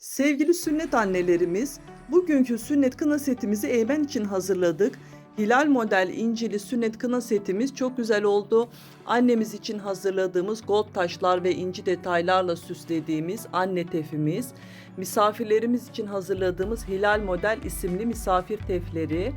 Sevgili sünnet annelerimiz, bugünkü sünnet kına setimizi Eymen için hazırladık. Hilal model incili sünnet kına setimiz çok güzel oldu. Annemiz için hazırladığımız gold taşlar ve inci detaylarla süslediğimiz anne tefimiz, misafirlerimiz için hazırladığımız Hilal model isimli misafir tefleri,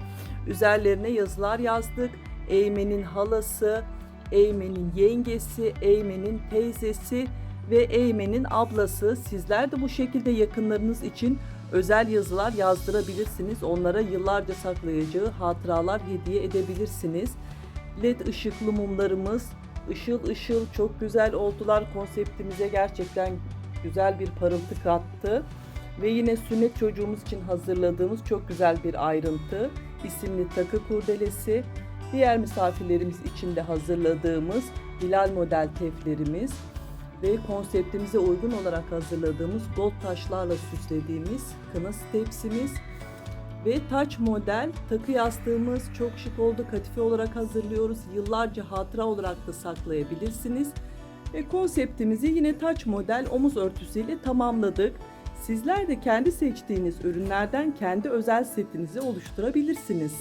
üzerlerine yazılar yazdık. Eymen'in halası, Eymen'in yengesi, Eymen'in teyzesi ve Eymen'in ablası. Sizler de bu şekilde yakınlarınız için özel yazılar yazdırabilirsiniz. Onlara yıllarca saklayacağı hatıralar hediye edebilirsiniz. LED ışıklı mumlarımız ışıl ışıl çok güzel oldular. Konseptimize gerçekten güzel bir parıltı kattı. Ve yine sünnet çocuğumuz için hazırladığımız çok güzel bir ayrıntı. isimli takı kurdelesi. Diğer misafirlerimiz için de hazırladığımız Hilal model teflerimiz ve konseptimize uygun olarak hazırladığımız gold taşlarla süslediğimiz kına tepsimiz ve taç model takı yastığımız çok şık oldu. Kadife olarak hazırlıyoruz. Yıllarca hatıra olarak da saklayabilirsiniz. Ve konseptimizi yine taç model omuz örtüsüyle tamamladık. Sizler de kendi seçtiğiniz ürünlerden kendi özel setinizi oluşturabilirsiniz.